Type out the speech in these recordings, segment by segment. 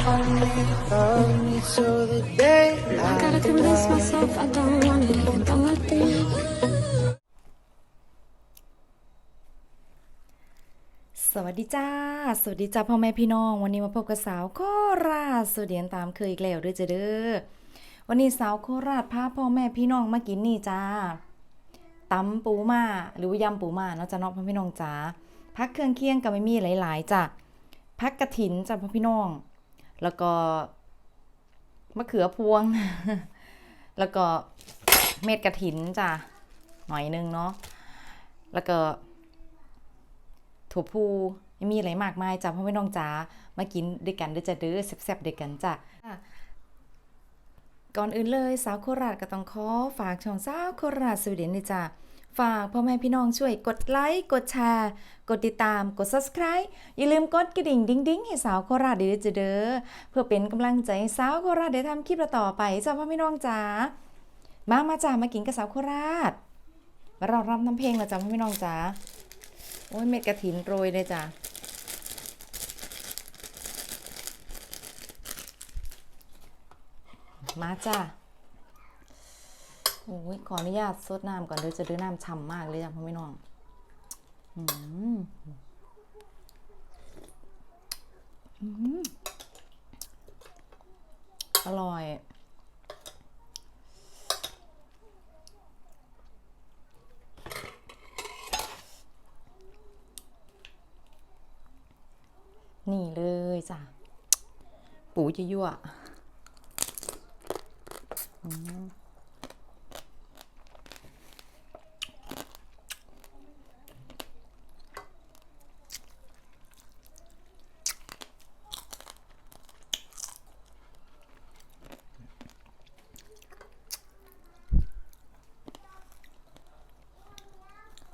สวัสดีจ้า สวัสดีจ้าพ่อแม่พี่น้อง วันนี้มาพบกับสาวโคราชสวัสดีตามเคยอีกแล้วด้วยจ้ะเด้อ วันนี้สาวโคราชพาพ่อแม่พี่น้องมากินนี่จ้าตำปูมาหรือว่ายำปูมาเนาะจ้าเนาะพ่อพี่น้องจ้าพักเครื่องเคียงก็ไม่มีหลาย ๆจ้ะพักกระถินจ้าพ่อพี่น้อง แล้วก็มะเขือพวง แล้วก็เม็ดกระถินจ้ะหน่อยนึงเนาะแล้วก็ถั่วพูไม่มีอะไรมากมายจ้ะพ่อไม่น้องจ๋ามากินด้วยกันเด้อจ้ะเด้อแซ่บๆด้วยกันจ้ะก่อนอื่นเลยสาวโคราชก็ต้องขอฝากช่องสาวโคราชสวีเดนด้วยจ้ะ ฝากพ่อแม่พี่น้องช่วยกดไลค์ กดแชร์ กดติดตาม กด subscribe อย่าลืมกดกระดิ่งดิ้งๆให้สาวโคราชเด้อจ้ะเด้อเพื่อเป็นกำลังใจให้สาวโคราชได้ทำคลิปต่อไปจ้ะพ่อพี่น้องจ๋ามามาจ้ามากินกับสาวโคราชมาเรารำน้ำเพลงแล้วจ้ะพ่อพี่น้องจ๋าโอ้ยเม็ดกระถินโรยเลยจ้ะมาจ้ะ โอ้ยขออนุญาตซดน้ำก่อนเดี๋ยวจะดื้อน้ำฉ่ำมากเลยจ้ะพ่อไม่น้องอืมอืมอร่อย นี่เลยจ้ะ ปูจะยั่วอืม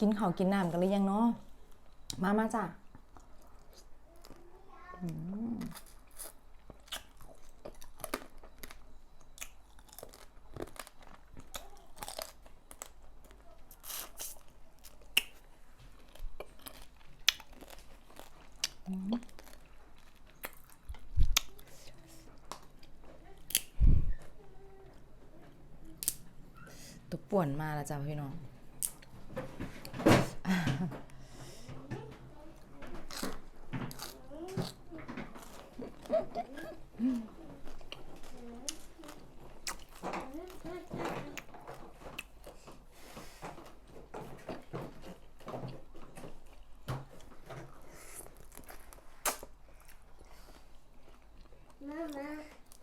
กินข้าวกินน้ำกันหรือยังเนาะมามาจ้ะตัวป่วนมาแล้วจ้าพี่น้อง Mama,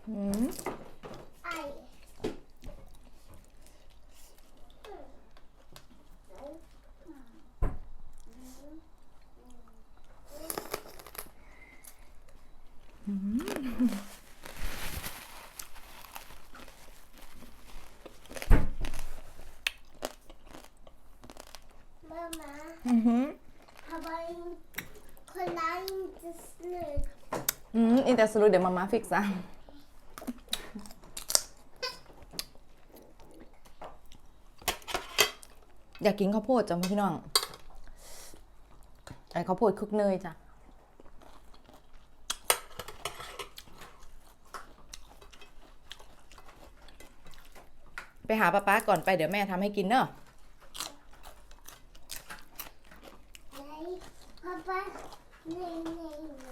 อืม I. มามา อือหือ Har kolla inte slut. อืมอินเตอร์สลูเดี๋ยวมามาฟิกซะอยากกินข้าวโพดจ้ะพี่น้องไอ้ข้าวโพดคลุกเนยจ้ะไปหาป้าป๊าก่อนไปเดี๋ยวแม่ทำให้กินเนอะ Nej, pappa. Nej, nej, nej.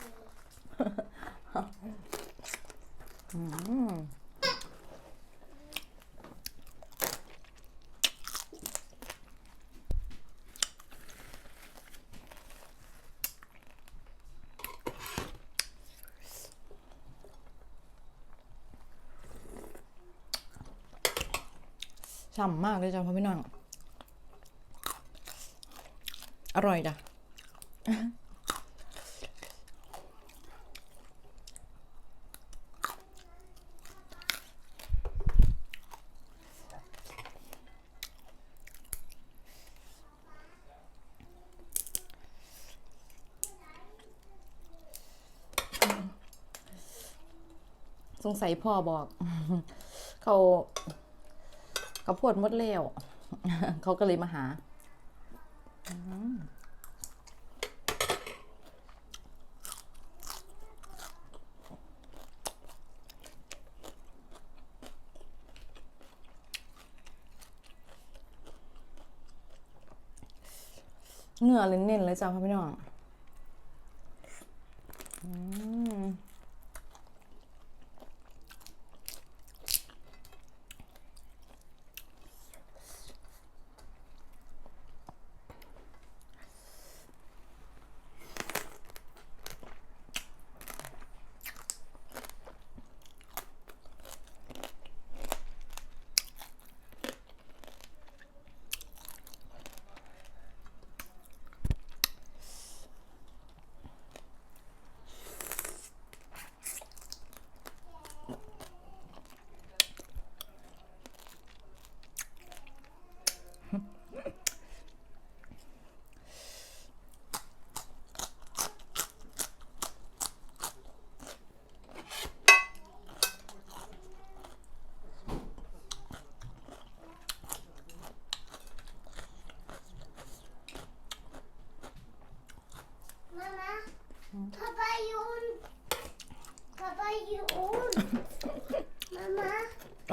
ฉ่ำมากเลยจ้ะพ่อพี่น้อง อร่อยจ้ะสงสัยพ่อบอก เขา กระพวดมดเลวเขาก็เลยมาหาเหงื่อเลยเน้นเลยจ้าพ่อพี่น้อง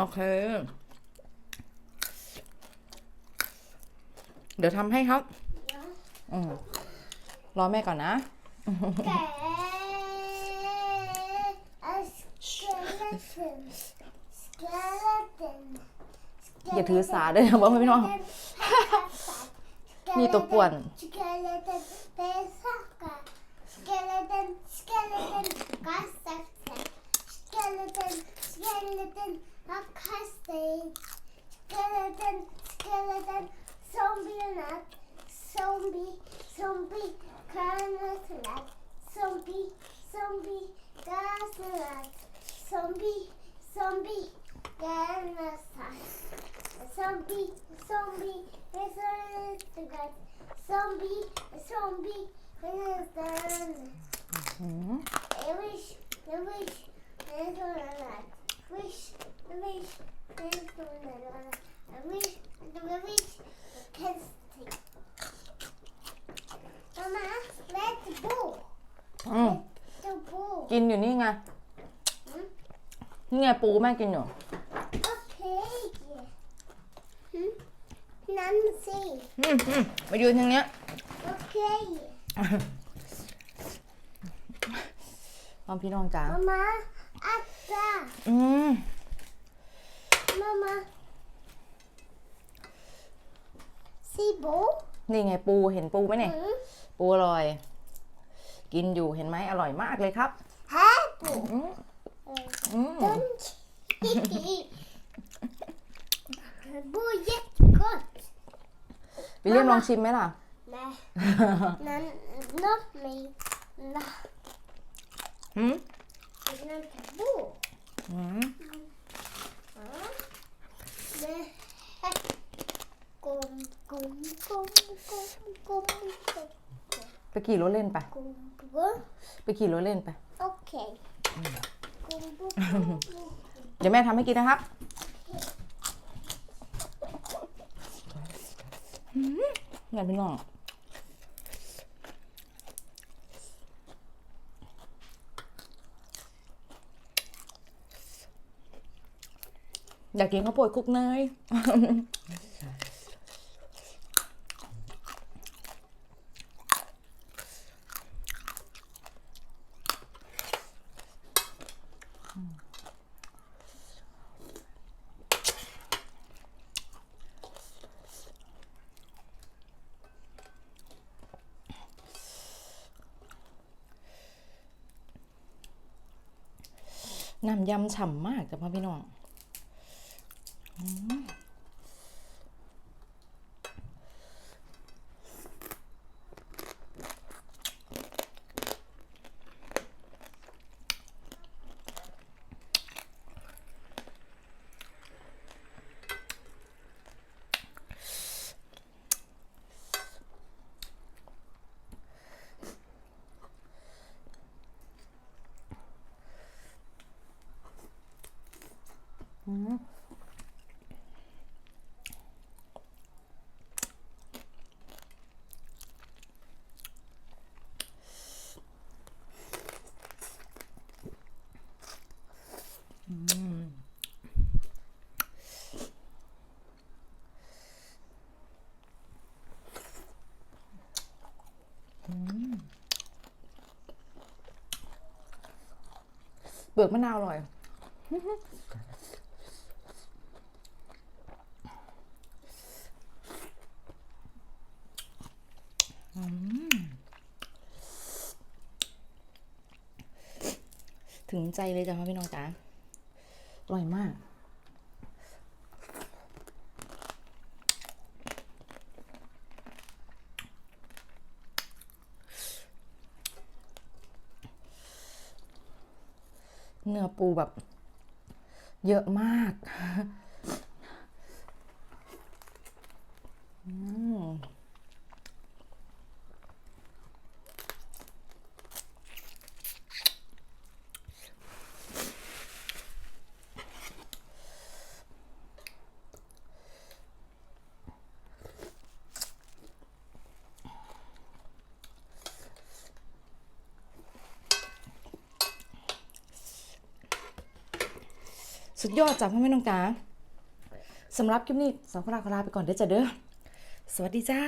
โอเค เดี๋ยวทำให้ครับ ja. อืมรอแม่ก่อนนะ Skeleton. Skeleton. อย่าถือสาเด้อพ่อพี่น้องมีตัวป่วน hastayım. Skeleton, skeleton, zombiler, zombi, zombi, karanlıklar, zombi, zombi, gazlar, zombi, zombi, karanlıklar, zombi, zombi, resurrectlar, zombi, zombi, karanlıklar. Yavaş, yavaş, resurrectlar. อืม The ball. กินอยู่นี่ไง นี่ไงปูแม่กินอยู่ Okay. Hmm? Nancy. อืมอืมมายืนทางเนี้ย Okay. พ่อพี่น้องจ๋า Mama. Atta. อืม Mama. Sibo. นี่ไงปูเห็นปูไหมเนี่ย Hmm? ปูอร่อย กินอยู่เห็นไหมอร่อยมากเลยครับ Apple. อืมอืม Don't. Bo jättegott. วิลเลียมลองชิมไหมล่ะ Nej. Men not me. Nej. อืม ไปขี่รถเล่นไป ไปขี่รถเล่นไป Okej. Kom, kom, kom, kom. เดี๋ยวแม่ทำให้กินนะครับอืมไงพี่น้องอยากกินข้าวโพดคลุกเนย น้ำยำฉ่ำมากจ้ะพ่อพี่น้อง ลือกมะนาวอร่อย ถึงใจเลยจ้ะพี่น้องจ๋าอร่อยมาก เนื้อปูแบบเยอะมาก อืม สุดยอดจ้ะพ่อแม่น้องจ๋าสำหรับคลิปนี้สาวพราขอลาไปก่อนเด้อจ้ะเด้อสวัสดีจ้า